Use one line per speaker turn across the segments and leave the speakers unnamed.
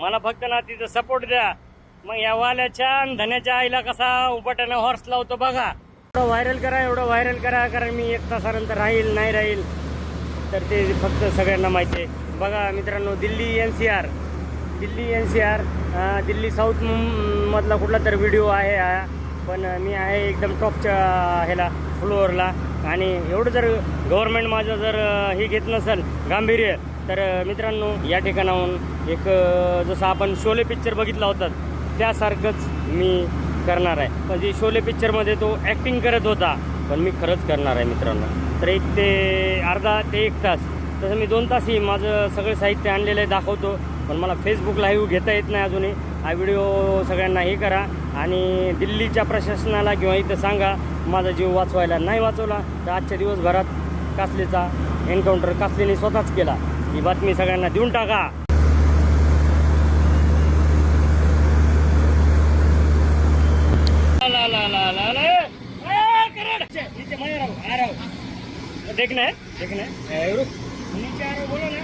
मला फक्त ना तिथं सपोर्ट द्या. मग या वाल्याच्या आणि धन्याच्या आईला कसा उपाट्यानं हॉर्स लावतो बघा. एवढं व्हायरल करा एवढं व्हायरल करा कारण मी एक तासानंतर राहील नाही राहील. तर ते फक्त सगळ्यांना माहिती आहे. बघा मित्रांनो Delhi N C R Delhi N C R Delhi south मधला कुठला तर व्हिडिओ आहे हा. पण मी आहे एकदम टॉपच्या ह्याला फ्लोअरला आणि एवढं जर गव्हर्नमेंट माझं जर हे घेत नसेल गांभीर्य तर मित्रांनो या ठिकाणाहून एक जसं आपण शोले पिक्चर बघितला होता त्यासारखंच मी करणार आहे. म्हणजे शोले पिक्चरमध्ये तो ॲक्टिंग करत होता पण मी खरंच करणार आहे मित्रांनो. तर एक ते अर्धा ते एक तास. तसं मी दोन तासही माझं सगळं साहित्य आणलेलं आहे दाखवतो. पण मला फेसबुक लाईव्ह घेता येत नाही अजूनही. हा व्हिडिओ सगळ्यांना हे करा. आणि दिल्लीच्या प्रशासनाला किंवा इथं सांगा माझा जीव वाचवायला नाही वाचवला तर आजच्या दिवसभरात कासलीचा एन्काउंटर कासलीने स्वतःच केला? ही बी सग देऊन टाका देखना है देखना है नीचे आ रहा बोलो ना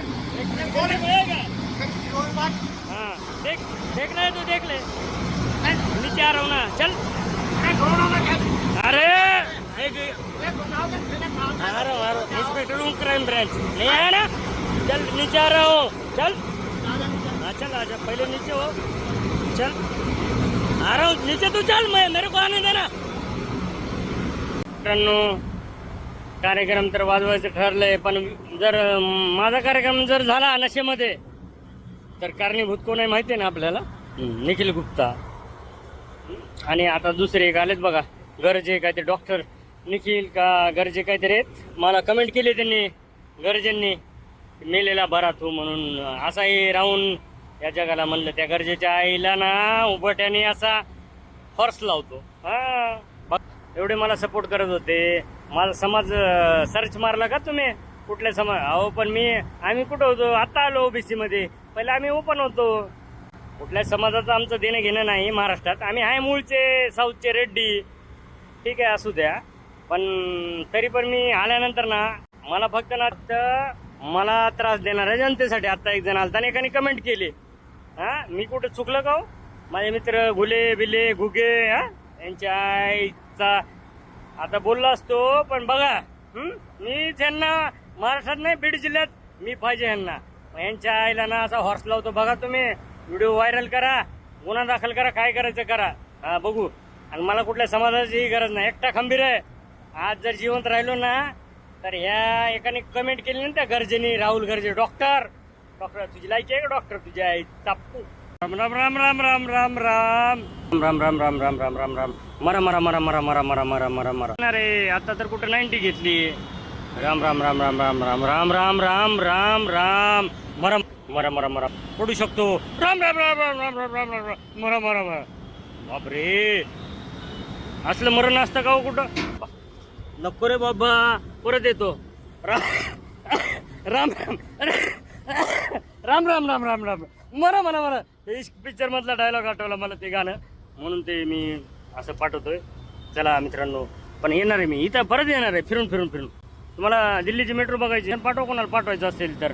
देख देखना है तो देख ले नीचे आ रहा हूँ ना चल अरे आ रहा हूँ इंस्पेक्टर हूँ क्राइम ब्रांच ले आया ना चल नीचे आ रहा हो। चल। हाँ चल आजा पहले नीचे हो। चल। आ रहा हूँ नीचे तू चल मैं मेरे को आने देना। मित्रांनो कार्यक्रम तर वाजवायचं ठरलंय पण जर माझा कार्यक्रम जर झाला नशेमध्ये तर कारणीभूत कोण आहे माहिती आहे ना आपल्याला? निखिल गुप्ता. आणि आता दुसरे एक आलेत बघा गरजे काय ते डॉक्टर निखिल का गरजे काहीतरी आहेत? मला कमेंट केली त्यांनी गरजेंनी. मेलेला बरा तू म्हणून असाही राहून या जगाला म्हणलं त्या गरजेच्या आईला ना उभट्याने असा फर्स लावतो. हा. एवढे मला सपोर्ट करत होते. माझा समाज सर्च मारला का तुम्ही? कुठल्या समाज अहो पण मी आम्ही कुठं होतो? आता आलो ओबीसी मध्ये. पहिले आम्ही ओपन होतो. कुठल्या समाजाचं आमचं देणं घेणं नाही महाराष्ट्रात. आम्ही आहे मूळचे साऊथचे रेड्डी. ठीक आहे असू द्या. पण तरी पण मी आल्यानंतर ना मला फक्त ना मला त्रास देणाऱ्या जनतेसाठी. आता एक जण आलता आणि एकाने कमेंट केली. हा? मी कुठं चुकलं का हो? माझे मित्र घुले बिले घुगे हा? यांच्या आईचा आता बोललो असतो पण बघा मीच मी त्यांना महाराष्ट्रात नाही बीड जिल्ह्यात मी पाहिजे यांना मग यांच्या आईला ना असा हॉर्स लावतो बघा तुम्ही व्हिडिओ व्हायरल करा गुन्हा दाखल करा काय करायचं करा. हा बघू. आणि मला कुठल्या समाजाची गरज नाही. एकटा खंबीर आहे. आज जर जिवंत राहिलो ना तर ह्या एकाने कमेंट केली ना त्या गरजेने राहुल गरजे डॉक्टर डॉक्टर तुझी लायकी आहे का डॉक्टर तुझी आई चापू राम राम राम राम राम राम राम राम राम राम राम राम राम राम मरा मरा मरा मरा मरा मरा मरा मरा मरा अरे आता तर कुठं नाईन्टी घेतली राम राम राम राम राम राम राम राम राम राम राम मरा मरा मरा मरा पडू शकतो राम राम राम राम राम राम राम राम राम मरा मरा मरा बापरे असलं मरण असतं का हो कुठं नको रे बाबा परत येतो. राम राम राम. राम राम राम राम राम. मरा मला मला पिक्चर मधला डायलॉग आठवला मला ते गाणं. म्हणून ते मी असं पाठवतोय. चला मित्रांनो. पण येणार आहे मी. इथं परत येणार आहे फिरून फिरून फिरून. तुम्हाला दिल्लीची मेट्रो बघायची पाठवा कोणाला पाठवायचं असेल तर.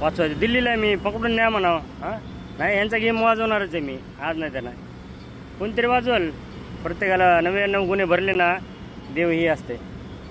वाचवायचं. दिल्लीला मी. पकडून न्या म्हणावं हां? नाही यांचा गेम वाजवणारच आहे मी. आज नाही त्याला कोणतरी वाजवल. प्रत्येकाला नव्याण्णव गुन्हे भरले ना देव ही असते.